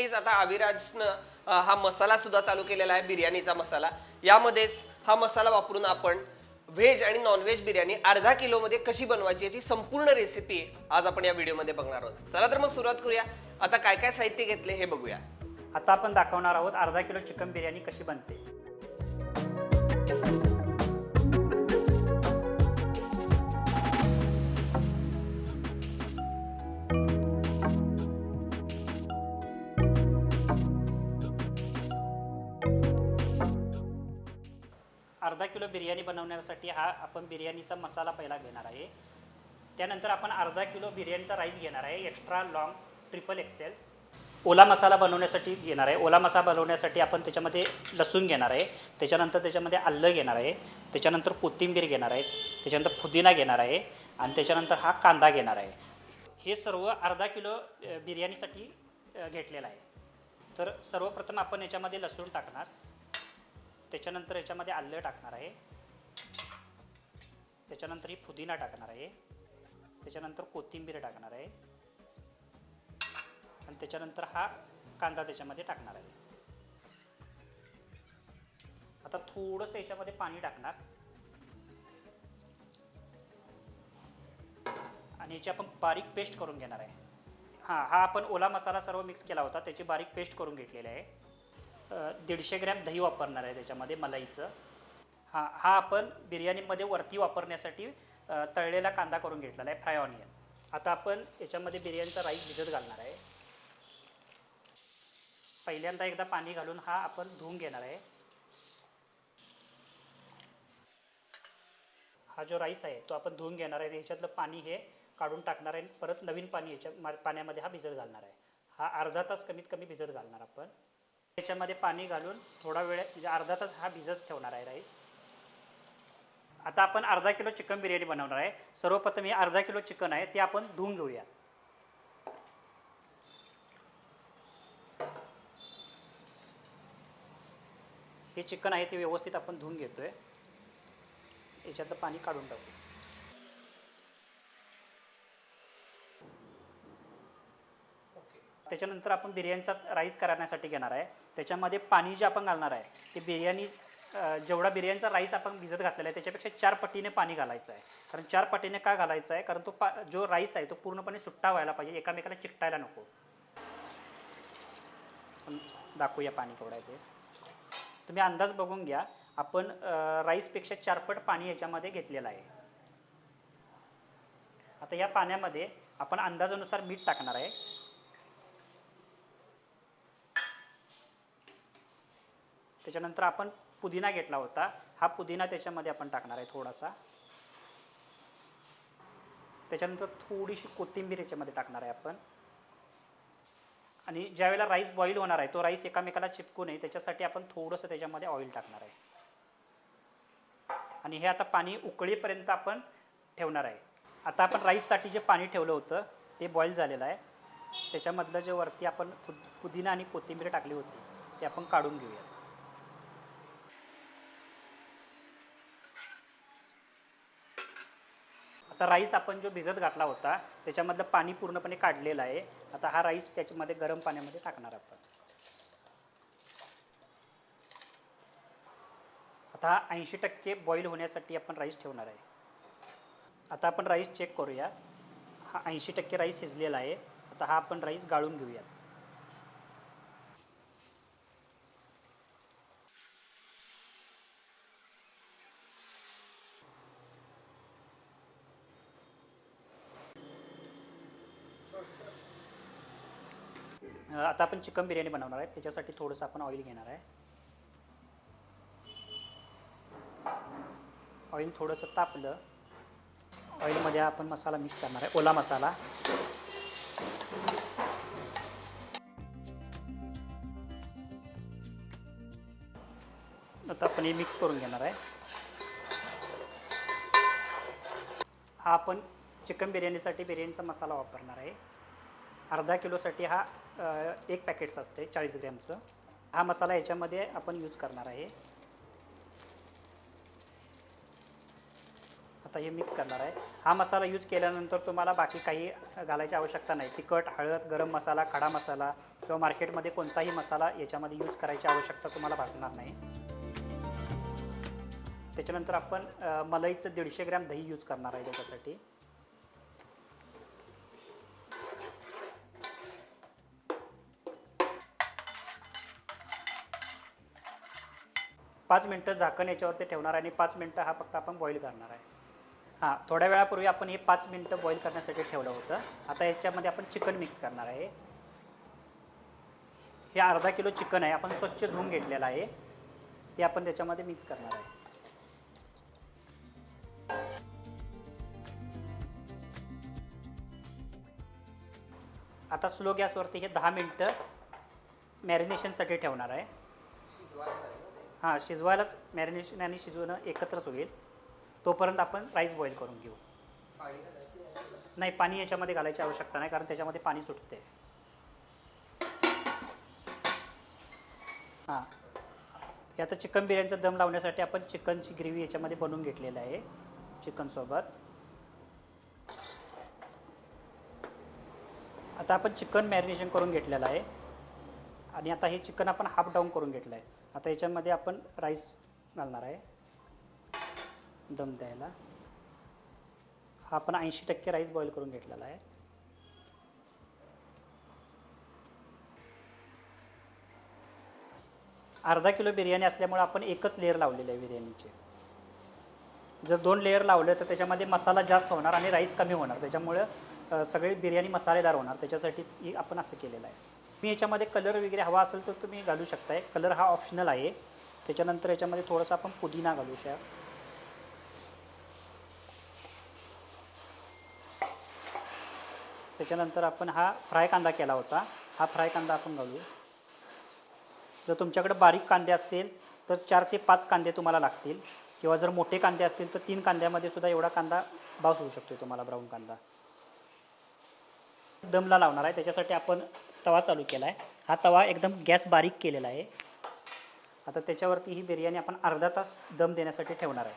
आता रिसेंटलीच आता अविराजनं हा मसाला सुद्धा चालू केलेला आहे बिर्याणीचा मसाला. यामध्येच हा मसाला वापरून आपण व्हेज आणि नॉनव्हेज बिर्याणी अर्धा किलोमध्ये कशी बनवायची याची संपूर्ण रेसिपी आज आपण या व्हिडिओमध्ये बघणार आहोत. चला तर मग सुरुवात करूया. आता काय काय साहित्य घेतले हे बघूया. आता आपण दाखवणार आहोत अर्धा किलो चिकन बिर्याणी कशी बनते. किलो बिर्याणी बनवण्यासाठी हा आपण बिर्याणीचा मसाला पहिला घेणार आहे. त्यानंतर आपण अर्धा किलो बिर्याणीचा राईस घेणार आहे. Extra long triple excel. ओला मसाला बनवण्यासाठी घेणार आहे. ओला मसाला बनवण्यासाठी आपण त्याच्यामध्ये लसूण घेणार आहे. त्याच्यानंतर त्याच्यामध्ये आलं घेणार आहे. त्याच्यानंतर कोथिंबीर घेणार आहे. त्याच्यानंतर पुदिना घेणार आहे. आणि त्याच्यानंतर हा कांदा घेणार आहे. हे सर्व अर्धा किलो बिर्याणीसाठी घेतलेलं आहे. तर सर्वप्रथम आपण याच्यामध्ये लसूण टाकणार. त्याच्यानंतर याच्यामध्ये आलं टाकणार आहे. त्याच्यानंतर ही पुदिना टाकणार आहे. त्याच्यानंतर कोथिंबीर टाकणार आहे. आणि त्याच्यानंतर हा कांदा त्याच्यामध्ये टाकणार आहे. आता थोडंसं याच्यामध्ये पाणी टाकणार. आणि याची आपण बारीक पेस्ट करून घेणार आहे. हां हा आपण ओला मसाला सर्व मिक्स केला होता त्याची बारीक पेस्ट करून घेतलेली आहे. दीडशे ग्रॅम दही वापरणार आहे त्याच्यामध्ये मलाईचं हां हा आपण बिर्याणीमध्ये वरती वापरण्यासाठी तळलेला कांदा करून घेतलेला आहे फ्राय ऑनियन. आता आपण याच्यामध्ये बिर्याणीचा राईस भिजत घालणार आहे. पहिल्यांदा एकदा पाणी घालून हा आपण धुवून घेणार आहे. हा जो राईस आहे तो आपण धुवून घेणार आहे. ह्याच्यातलं पाणी हे काढून टाकणार आहे. परत नवीन पाणी याच्या पाण्यामध्ये हा भिजत घालणार आहे. हा अर्धा तास कमीत कमी भिजत घालणार आपण. त्याच्यामध्ये पाणी घालून थोडा वेळ म्हणजे अर्धा तास हा भिजत ठेवणार आहे राईस आता आपण अर्धा किलो चिकन बिर्याणी बनवणार आहे. सर्वप्रथम हे अर्धा किलो चिकन आहे ते आपण धुवून घेऊया. हे चिकन आहे ते व्यवस्थित आपण धुवून घेतोय. याच्यातलं पाणी काढून टाकू. त्याच्यानंतर आपण बिर्याणीचा राईस करण्यासाठी घेणार आहे. त्याच्यामध्ये पाणी जे आपण घालणार आहे ते बिर्याणी जेवढा बिर्याणीचा राईस आपण भिजत घातलेला आहे त्याच्यापेक्षा चार पटीने पाणी घालायचं आहे. कारण चार पटीने का घालायचं आहे? कारण तो पा जो राईस आहे तो पूर्णपणे सुट्टा व्हायला पाहिजे. एकामेकाला चिकटायला नको. दाखवूया पाणी केवढं आहे ते. तुम्ही अंदाज बघून घ्या. आपण राईसपेक्षा चारपट पाणी याच्यामध्ये घेतलेलं आहे. आता या पाण्यामध्ये आपण अंदाजानुसार मीठ टाकणार आहे. त्याच्यानंतर आपण पुदिना घेतला होता. हा पुदिना त्याच्यामध्ये आपण टाकणार आहे थोडासा. त्याच्यानंतर थोडीशी कोथिंबीर याच्यामध्ये टाकणार आहे आपण. आणि ज्यावेळेला राईस बॉईल होणार आहे तो राईस एकामेकाला चिपकू नये त्याच्यासाठी आपण थोडंसं त्याच्यामध्ये ऑइल टाकणार आहे. आणि हे आता पाणी उकळीपर्यंत आपण ठेवणार आहे. आता आपण राईससाठी जे पाणी ठेवलं होतं ते बॉईल झालेलं आहे. त्याच्यामधलं जे वरती आपण पुदिना आणि कोथिंबीर टाकली होती ते आपण काढून घेऊया आता राईस आपण जो भिजत घातला होता त्याच्यामधलं पाणी पूर्णपणे काढलेलं आहे. आता हा राईस त्याच्यामध्ये गरम पाण्यामध्ये टाकणार आपण. आता हा ऐंशी टक्के बॉईल होण्यासाठी आपण राईस ठेवणार आहे. आता आपण राईस चेक करूया. हा ऐंशी टक्के राईस शिजलेला आहे. आता हा आपण राईस गाळून घेऊया आता आपण चिकन बिर्याणी बनवणार आहे. त्याच्यासाठी थोडंसं आपण ऑइल घेणार आहे. ऑइल थोडंसं तापलं. ऑइलमध्ये आपण मसाला मिक्स करणार आहे. ओला मसाला. आता आपण हे मिक्स करून घेणार आहे. हा आपण चिकन बिर्याणीसाठी बिर्याणीचा मसाला वापरणार आहे. अर्धा किलोसाठी हा अ, एक पॅकेट्स असते चाळीस ग्रॅमचं. हा मसाला याच्यामध्ये आपण यूज करणार आहे. आता हे मिक्स करणार आहे. हा मसाला यूज केल्यानंतर तुम्हाला बाकी काही घालायची आवश्यकता नाही. तिखट हळद गरम मसाला खडा मसाला किंवा मार्केटमध्ये कोणताही मसाला याच्यामध्ये यूज करायची आवश्यकता तुम्हाला भासणार नाही. त्याच्यानंतर आपण अ, मलईचं दीडशे ग्रॅम दही यूज करणार आहे त्याच्यासाठी. पाच मिनटं झाकण याच्यावरती ठेवणार आहे आणि पाच मिनटं हा फक्त आपण बॉईल करणार आहे. हां थोड्या वेळापूर्वी आपण हे पाच मिनटं बॉईल करण्यासाठी ठेवलं होतं. आता याच्यामध्ये आपण चिकन मिक्स करणार आहे. हे अर्धा किलो चिकन आहे आपण स्वच्छ धुवून घेतलेलं आहे. हे आपण त्याच्यामध्ये मिक्स करणार आहे. आता स्लो गॅसवरती हे दहा मिनटं मॅरिनेशनसाठी ठेवणार आहे. हां शिजवायलाच मॅरिनेशन आणि शिजवणं एकत्रच होईल. तोपर्यंत आपण राईस बॉईल करून घेऊ. नाही पाणी याच्यामध्ये घालायची आवश्यकता नाही कारण त्याच्यामध्ये पाणी सुटते. हां. हे आता चिकन बिर्याणीचा दम लावण्यासाठी आपण चिकनची ग्रेव्ही याच्यामध्ये बनवून घेतलेलं आहे चिकनसोबत आता आपण चिकन मॅरिनेशन करून घेतलेलं आहे. आणि आता हे चिकन आपण हाफ डाऊन करून घेतलं आहे आता याच्यामध्ये आपण राईस घालणार आहे. दम द्यायला. हा आपण ऐंशी टक्के राईस बॉईल करून घेतलेला आहे. अर्धा किलो बिर्याणी असल्यामुळे आपण एकच लेअर लावलेलं आहे बिर्याणीचे. जर दोन लेअर लावले तर त्याच्यामध्ये मसाला जास्त होणार आणि राईस कमी होणार. त्याच्यामुळे सगळे सगळी बिर्याणी मसालेदार होणार. त्याच्यासाठी आपण असं केलेलं आहे. मी याच्यामध्ये कलर वगैरे हवा असेल तर तुम्ही घालू शकताय कलर हा ऑप्शनल आहे. त्याच्यानंतर याच्यामध्ये थोडासा आपण पुदिना घालू शक त्याच्यानंतर आपण हा फ्राय कांदा केला होता. हा फ्राय कांदा आपण घालू. जर तुमच्याकडे बारीक कांदे असतील तर चार ते पाच कांदे तुम्हाला लागतील. किंवा जर मोठे कांदे असतील तर तीन कांद्यामध्ये सुद्धा एवढा कांदा बास होऊ शकतो तुम्हाला ब्राऊन कांदा. दमला लावणार आहे. त्याच्यासाठी आपण तवा चालू केला आहे हा तवा एकदम गॅस बारीक केलेला आहे. आता त्याच्यावरती ही बिर्याणी आपण अर्धा तास दम देण्यासाठी ठेवणार आहे.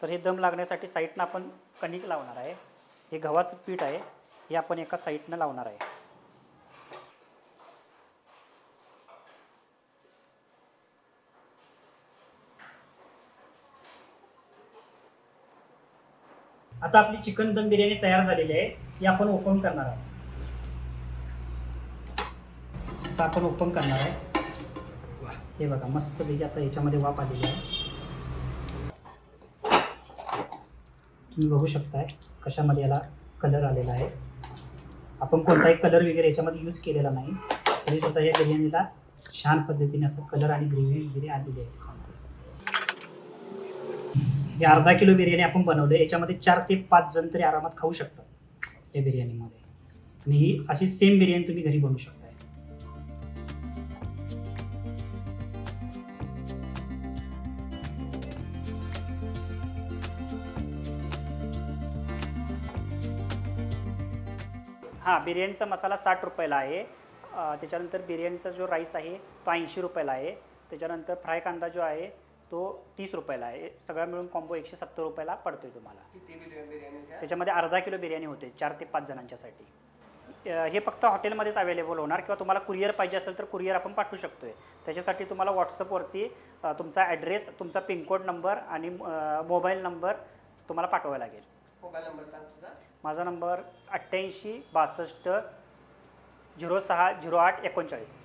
तर हे दम लागण्यासाठी साईडनं आपण कणिक लावणार आहे. हे गव्हाचं पीठ आहे. हे आपण एका साईडनं लावणार आहे. आता आपली चिकन दम बिर्याणी तयार झालेली आहे. ही आपण ओपन करणार आहे आता आपण ओपन करणार आहे. हे बघा मस्त पैकी आता याच्यामध्ये वाफ आलेली आहे. तुम्ही बघू शकताय कशामध्ये याला कलर आलेला आहे. आपण कोणताही कलर वगैरे याच्यामध्ये यूज केलेला नाही. तरी सुद्धा या बिर्याणीला छान पद्धतीने असं कलर आणि ग्रेव्ही वगैरे आलेली आहे हे अर्धा किलो बिर्याणी आपण बनवलं याच्यामध्ये चार ते पाच जण तरी आरामात खाऊ शकतात या बिर्याणीमध्ये. आणि ही अशी सेम बिर्याणी तुम्ही घरी बनवू शकता हां बिर्याणीचा मसाला साठ रुपयाला आहे. त्याच्यानंतर बिर्याणीचा जो राईस आहे तो ऐंशी रुपयाला आहे. त्याच्यानंतर फ्राय कांदा जो आहे तो तीस रुपयाला आहे. सगळं मिळून कॉम्बो एकशे सत्तर रुपयाला तुम्हाला. किती बिर्याणी बिर्याणीच्या त्याच्यामध्ये अर्धा किलो बिर्याणी होते चार ते पाच जणांच्यासाठी. हे फक्त हॉटेलमध्येच अवेलेबल होणार किंवा तुम्हाला कुरिअर पाहिजे असेल तर कुरिअर आपण पाठवू शकतो आहे त्याच्यासाठी तुम्हाला व्हॉट्सअपवरती तुमचा ॲड्रेस तुमचा पिनकोड नंबर आणि मोबाईल नंबर तुम्हाला पाठवावा लागेल. मोबाईल नंबर सांग तुझा. माझा नंबर अठ्ठ्याऐंशी बासष्ट झिरो सहा झिरो आठ एकोणचाळीस.